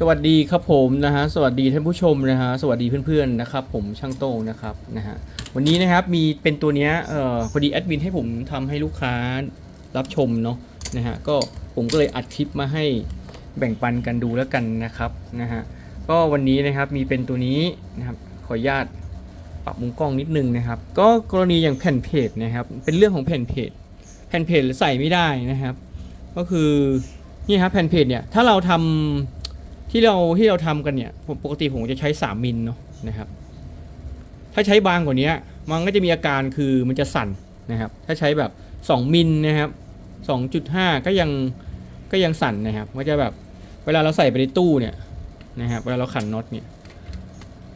สวัสดีครับผมนะฮะสวัสดีท่านผู้ชมนะฮะสวัสดีเพื่อนๆนะครับผมช่างโต้งนะครับนะฮะวันนี้นะครับมีเป็นตัวเนี้ยเอ่อพอดีแอดมินให้ผมทำให้ลูกค้ารับชมเนาะนะฮะก็ผมก็เลยอัดคลิปมาให้แบ่งปันกันดูแล้วกันนะครับนะฮะก็วันนี้นะครับมีเป็นตัวนี้นะครับขออนุญาตปรับมุมกล้องนิดนึงนะครับ ก็กรณีอย่างแผ่นเพจนะครับเป็นเรื่องของแผ่นเพจแผ่นเพจใส่ไม่ได้นะครับ ก็คือนี่ครับแผ่นเพจเนี่ยถ้าเราทำ ที่เราที่เราทำกันเนี่ยปกติผมจะใช้ 3 มิลเนาะนะครับ ถ้าใช้บางกว่านี้มันก็จะมีอาการคือมันจะสั่นนะครับ ถ้าใช้แบบ 2 มิลนะครับ 2.5 ก็ยังก็ยังสั่นนะครับก็จะแบบเวลาเราใส่ไปในตู้เนี่ยนะครับเวลาเราขันน็อตเนี่ย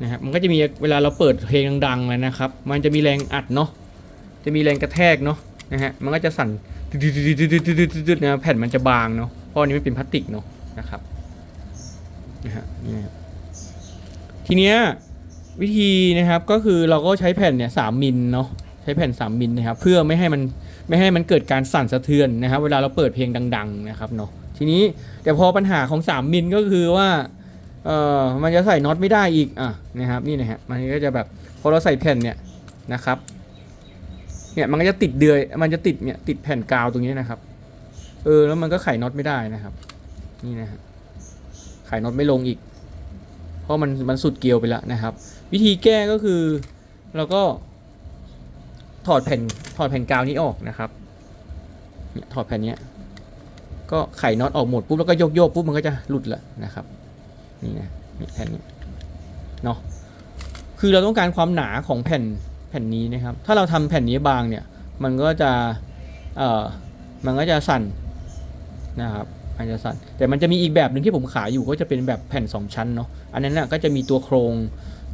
นะครับมันก็จะมีเวลาเราเปิดเพลงดังๆเลยนะครับ มันจะมีแรงอัดเนาะจะมีแรงกระแทกเนาะนะฮะมันก็จะสั่นตึ๊ดๆๆๆๆๆนะแผ่นมันจะบางเนาะเพราะอันนี้มันเป็นพลาสติกเนาะนะครับ นะฮะนี่นะครับทีเนี้ยวิธีนะครับก็คือเราก็ใช้แผ่นเนี่ยสามมิลเนาะใช้แผ่น 3มิลนะครับเพื่อไม่ให้มันไม่ให้มันเกิดการสั่นสะเทือนนะครับเวลาเราเปิดเพลงดัง ๆ นะครับเนาะทีนี้แต่พอปัญหาของ 3มิลก็คือว่าเออมันจะใส่น็อตไม่ได้อีกอะนะครับนี่นะฮะมันก็จะแบบพอเราใส่แผ่นเนี่ยนะครับเนี่ยมันก็จะติดเดือยมันจะติดเนี่ยติดแผ่นกาวตรงนี้นะครับเออแล้วมันก็ไขน็อตไม่ได้นะครับ นี่นะฮะ ขายน็อตไม่ลงอีก เพราะมันมันสุดเกลียวไปแล้วนะครับ วิธีแก้ก็คือเราก็ถอดแผ่นถอดแผ่นกาวนี้ออกนะครับเนี่ยถอดแผ่นนี้ก็ไขน็อตออกหมดปุ๊บแล้วก็โยกโยกปุ๊บมันก็จะหลุดล้วนะครับนี่นะนแผ่นนี้เนาะคือเราต้องการความหนาของแผ่นแผ่นนี้นะครับ ถ้าเราทำแผ่นนี้บางเนี่ยมันก็จะเอ่อมันก็จะสั่นนะครับันจะสั่นแต่มันจะมีอีกแบบหนึ่งที่ผมขายอยู่ก็จะเป็นแบบแผ่น 2 ชั้นเนาะอันนั้นน่ะก็จะมีตัวโครง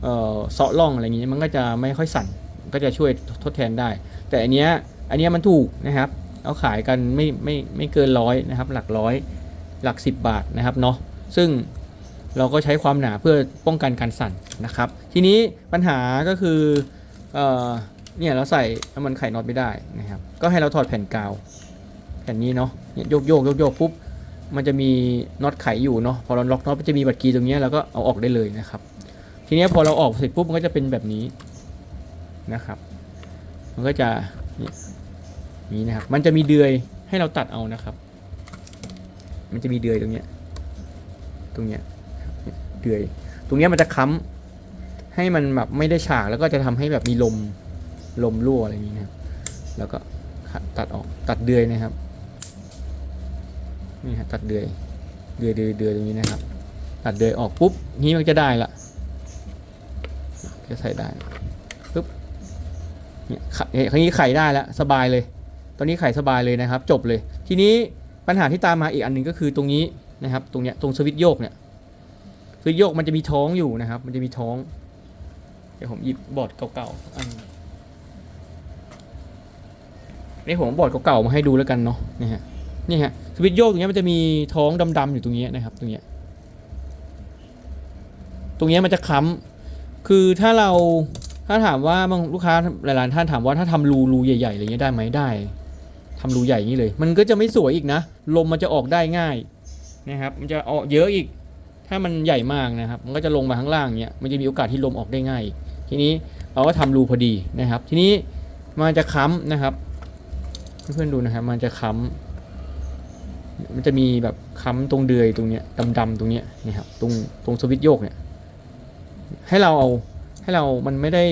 เอ่อเซาะร่องอะไรอย่างเงี้ยมันก็จะไม่ค่อยสั่นก็จะช่วยทดแทนได้ แต่อันเนี้ยอันเนี้ยมันถูกนะครับเอาขายกันไม่ไม่ไม่เกินร้อยนะครับ หลักร้อยหลัก 10 บาทนะครับเนาะซึ่งเราก็ใช้ความหนาเพื่อป้องกันการสั่นนะครับ ทีนี้ปัญหาก็คือเอ่อเนี่ยเราใส่แล้วมันไข่น็อตไม่ได้นะครับ ก็ให้เราถอดแผ่นกาว แผ่นนี้เนาะเนี่ยโยกโยกโยกโยกปุ๊บ มันจะมีน็อตไขอยู่เนาะพอเราล็อกน็อตมันจะมีบัตรกีย์ตรงนี้เราก็เอาออกได้เลยนะครับ ทีนี้พอเราออกเสร็จปุ๊บมันก็จะเป็นแบบนี้นะครับ มันก็จะนี่นะครับ มันจะมีเดือยให้เราตัดเอานะครับ มันจะมีเดือยตรงเนี้ยตรงเนี้ยเดือย ตรงเนี้ยมันจะค้ำให้มันแบบไม่ได้ฉากแล้วก็จะทำให้แบบมีลมลมรั่วอะไรอย่างนี้นะครับแล้วก็ตัดออกตัดเดือยนะครับ นี่ฮะตัดเดือยเดือยเดือยเดือยตรงนี้นะครับ ตัดเดือยออกปุ๊บนี้มันจะได้ละจะใส่ได้ปุ๊บเนี่ยไขครั้งนี้ไขได้แล้วสบายเลย ตอนนี้ไขสบายเลยนะครับ จบเลย ทีนี้ปัญหาที่ตามมาอีกอันหนึ่งก็คือตรงนี้นะครับ ตรงเนี้ยตรงสวิตช์โยกเนี่ยสวิตช์โยกมันจะมีท้องอยู่นะครับ มันจะมีท้อง เดี๋ยวผมหยิบบอร์ดเก่าๆอันนี่ผมบอร์ดเก่าๆมาให้ดูแล้วกันเนาะนี่ฮะ นี่ฮะสวิตช์โยกตรงนี้มันจะมีท้องดำๆอยู่ตรงนี้นะครับ ตรงนี้ตรงนี้มันจะค้ำคือถ้าเราถ้าถามว่าบางลูกค้าหลายๆท่านถามว่าถ้าทำรูรูใหญ่ๆอะไรเงี้ยได้ไหมได้ทำรูใหญ่นี้เลย มันก็จะไม่สวยอีกนะ ลมมันจะออกได้ง่ายนะครับ มันจะออกเยอะอีก ถ้ามันใหญ่มากนะครับ มันก็จะลงมาข้างล่างเนี้ยมันจะมีโอกาสที่ลมออกได้ง่าย ทีนี้เราก็ทำรูพอดีนะครับ ทีนี้มันจะค้ำนะครับ เพื่อนๆดูนะครับ มันจะค้ำ มันจะมีแบบค้ำตรงเดือยตรงเนี้ยดำๆตรงเนี้ยนี่ครับตรงตรงสวิตช์โยกเนี่ยให้เราเอาให้เรามันไม่ได้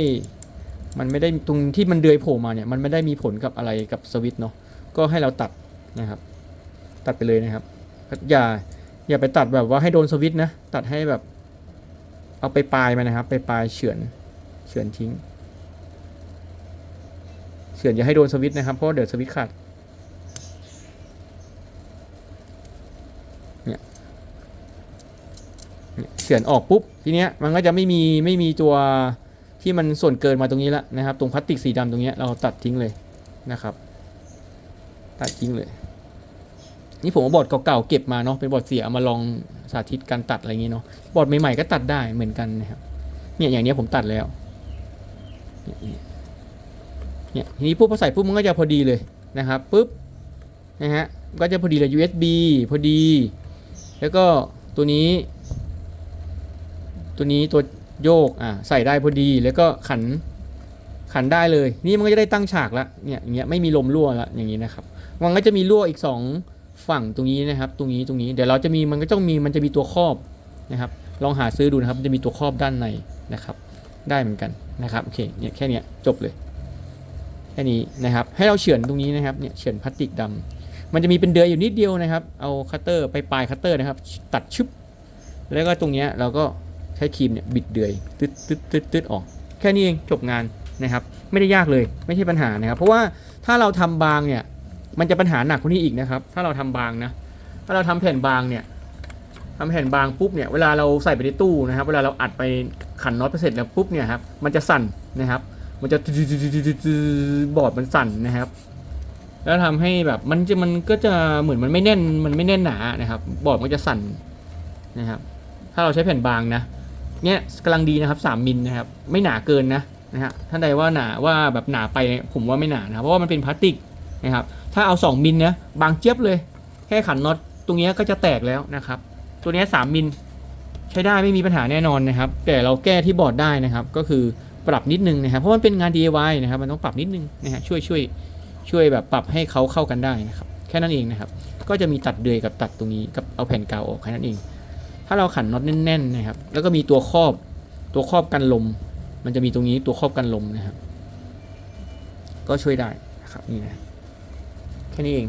มันไม่ได้ตรงที่มันเดือยโผล่มาเนี่ยมันไม่ได้มีผลกับอะไรกับสวิตช์เนาะก็ให้เราตัดนะครับ ตัดไปเลยนะครับ อย่าอย่าไปตัดแบบว่าให้โดนสวิตช์นะตัดให้แบบ เอาไปปลายมันนะครับ ไปปลายเฉือนเฉือนทิ้งเฉือนอย่าให้โดนสวิตช์นะครับเพราะเดี๋ยวสวิตช์ขาด เนี่ย เฉือนออกปุ๊บทีเนี้ยมันก็จะไม่มีไม่มีตัวที่มันส่วนเกินมาตรงนี้แล้วนะครับ ตรงพลาสติกสีดำตรงเนี้ยเราตัดทิ้งเลยนะครับ ตัดทิ้งเลย นี่ผมเอาบอร์ดเก่าๆเก็บมาเนาะเป็นบอร์ดเสียมาลองสาธิตการตัดอะไรอย่างงี้เนาะบอร์ดใหม่ๆก็ตัดได้เหมือนกันนะครับเนี่ยอย่างเนี้ยผมตัดแล้วเนี่ยเนี่ยทีนี้ปุ๊บพอใส่ปุ๊บมันก็จะพอดีเลยนะครับปุ๊บนะฮะก็จะพอดีเลย USB พอดี แล้วก็ตัวนี้ ตัวนี้ตัวโยกอ่าใส่ได้พอดีแล้วก็ขันขันได้เลย นี่มันก็จะได้ตั้งฉากละเนี่ยอย่างเงี้ยไม่มีลมรั่วละอย่างนี้นะครับมันก็จะมีรั่วอีกสองฝั่งตรงนี้นะครับ ตรงนี้ตรงนี้เดี๋ยวเราจะมีมันก็ต้องมีมันจะมีตัวครอบนะครับ ลองหาซื้อดูนะครับมันจะมีตัวครอบด้านในนะครับ ได้เหมือนกันนะครับโอเคเนี่ยแค่เนี้ยจบเลยแค่นี้นะครับให้เราเฉือนตรงนี้นะครับเนี่ยเฉือนพลาสติกดำมันจะมีเป็นเดือยอยู่นิดเดียวนะครับ เอาคัตเตอร์ไปปลายคัตเตอร์นะครับ ตัดชึบแล้วก็ตรงเนี้ยเราก็ ใช้ครีมเนี่ยบิดเดือยตึ๊ดตึ๊ดตึ๊ดตึ๊ดออก แค่นี้เองจบงานนะครับ ไม่ได้ยากเลยไม่ใช่ปัญหานะครับ เพราะว่าถ้าเราทำบางเนี่ย มันจะปัญหาหนักกว่านี้อีกนะครับ ถ้าเราทำบางนะ ถ้าเราทำแผ่นบางเนี่ยทำแผ่นบางปุ๊บเนี่ยเวลาเราใส่ไปในตู้นะครับ เวลาเราอัดไปขันน็อตไปเสร็จแล้วปุ๊บเนี่ยครับมันจะสั่นนะครับ มันจะบอร์ดมันสั่นนะครับ แล้วทำให้แบบมันจะมันก็จะเหมือนมันไม่แน่นมันไม่แน่นหนานะครับ บอร์ดมันจะสั่นนะครับ ถ้าเราใช้แผ่นบางนะ เนี่ยกำลังดีนะครับ 3มิลนะครับ ไม่หนาเกินนะนะฮะท่านใดว่าหนาว่าแบบหนาไปผมว่าไม่หนานะเพราะว่ามันเป็นพลาสติกนะครับ ถ้าเอา 2มิลเนี่ยบางเจี๊ยบเลย แค่ขันน็อตตรงเนี้ยก็จะแตกแล้วนะครับ ตัวเนี้ย3มิลใช้ได้ไม่มีปัญหาแน่นอนนะครับ แต่เราแก้ที่บอร์ดได้นะครับ ก็คือปรับนิดนึงนะครับ เพราะมันเป็นงาน DIY นะครับ มันต้องปรับนิดนึงนะฮะช่วยช่วยช่วยแบบปรับให้เขาเข้ากันได้นะครับ แค่นั้นเองนะครับ ก็จะมีตัดเดือยกับตัดตรงนี้กับเอาแผ่นกาวออกแค่นั้นเอง ถ้าเราขันน็อตแน่นๆนะครับ แล้วก็มีตัวครอบตัวครอบกันลม มันจะมีตรงนี้ตัวครอบกันลมนะครับ ก็ช่วยได้นะครับนี่นะแค่นี้เอง